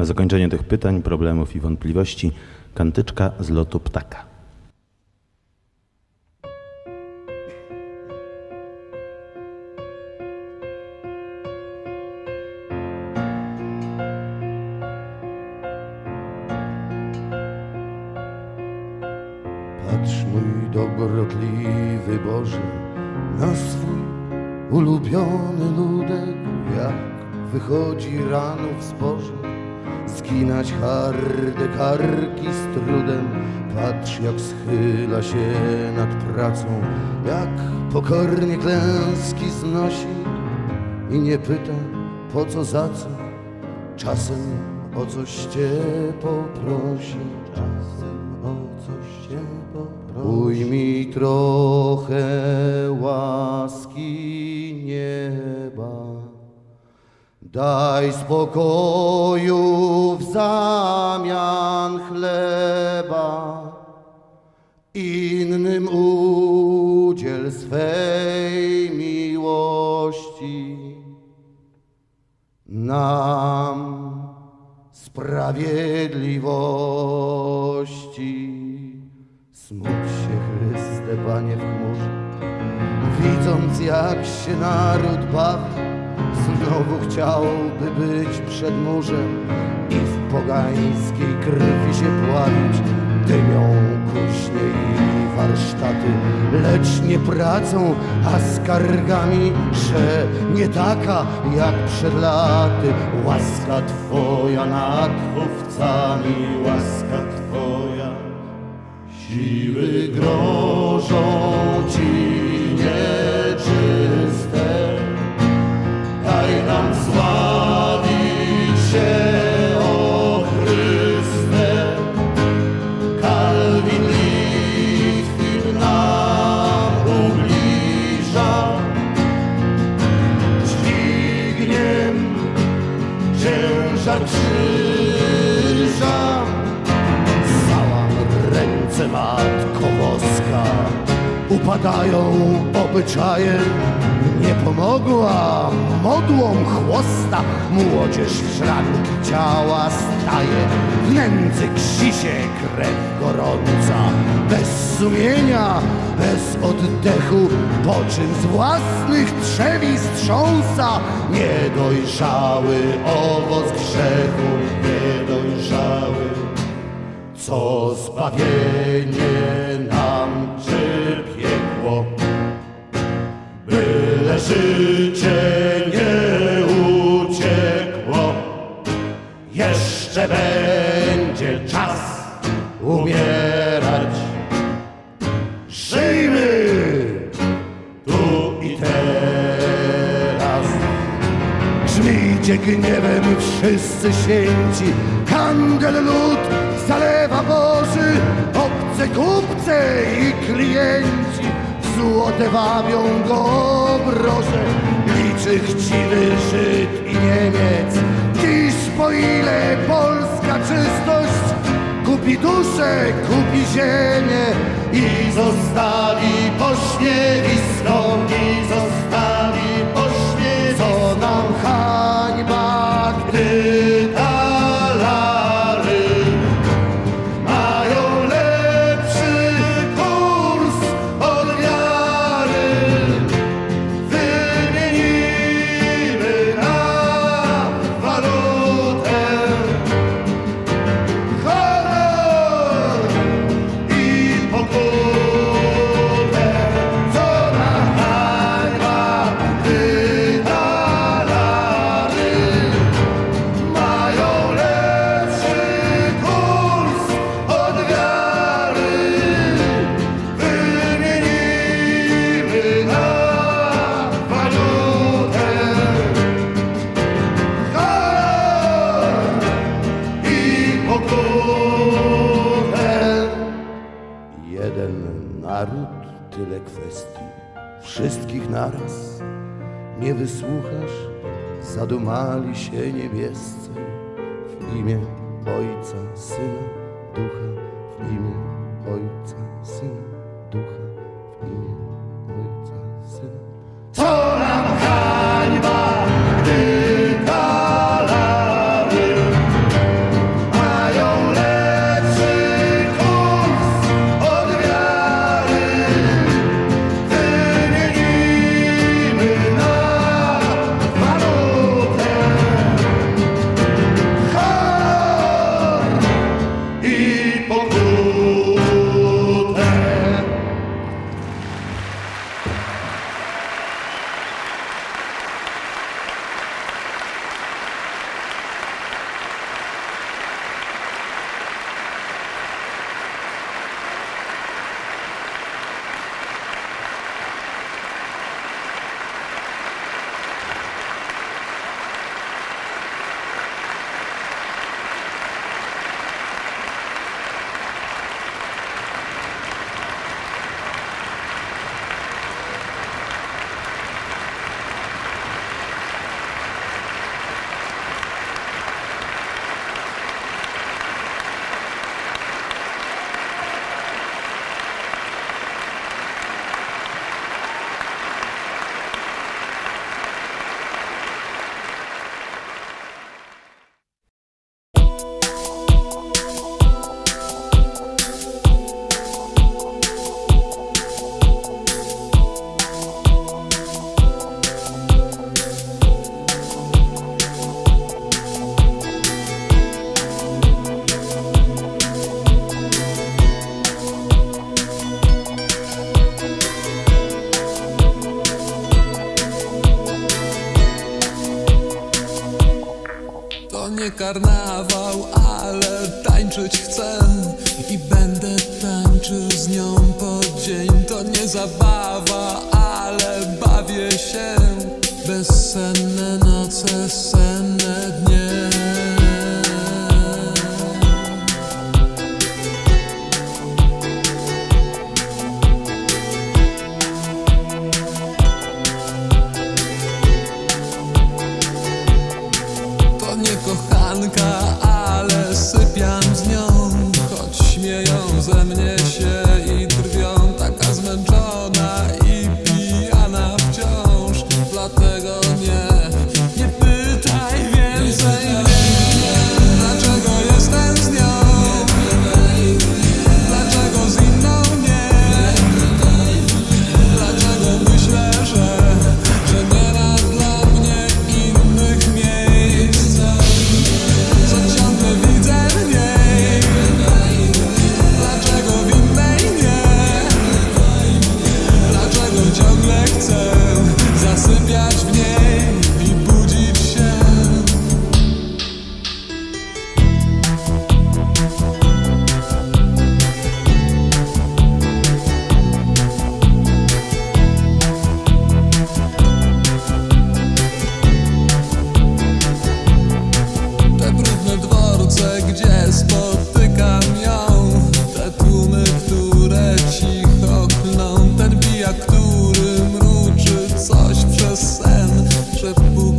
Na zakończenie tych pytań, problemów i wątpliwości kantyczka z lotu ptaka. Patrz mój dobrotliwy Boże na swój ulubiony ludek, jak wychodzi rano w zboże, zginać harde karki z trudem. Patrz jak schyla się nad pracą, jak pokornie klęski znosi i nie pyta po co za co, czasem o coś cię poprosi, czasem o coś cię poprosi. Ujmij trochę łaski nieba, daj spokoju w zamian chleba, innym udziel swej miłości. Nam sprawiedliwości. Smuć się Chryste, Panie w chmurze, widząc jak się naród bawi, znowu chciałby być przed murzem i w pogańskiej krwi się pławić. Dymią kuśnie i warsztaty, lecz nie pracą, a skargami, że nie taka jak przed laty. Łaska Twoja nad chówcami, łaska Twoja. Siły grożą Ci krzyża. Załam ręce boska, upadają obyczaje. Nie pomogła modłom chłosta, młodzież w szranki ciała staje. W nędzy ksi się krew gorąca, bez sumienia, bez oddechu, po czym z własnych trzewi strząsa niedojrzały owoc grzechu, niedojrzały co zbawienie życie nie uciekło, jeszcze będzie czas umierać. Żyjmy tu i teraz. Grzmijcie gniewem wszyscy święci, handel lud zalewa Boży, obce kupce i klienci złote wabią go obroże. Liczy chciwy Żyd i Niemiec, dziś po ile polska czystość kupi duszę, kupi ziemię i zostawi pośmiewisko, i zostawi wszystkich naraz. Nie wysłuchasz, zadumali się niebiescy w imię Ojca, Syna, Ducha, karnawał, ale tańczyć chcę I będę tańczył z nią po dzień. To nie zabawa, ale bawię się. Bezsenne noce sen. ze mnie się potrzebuję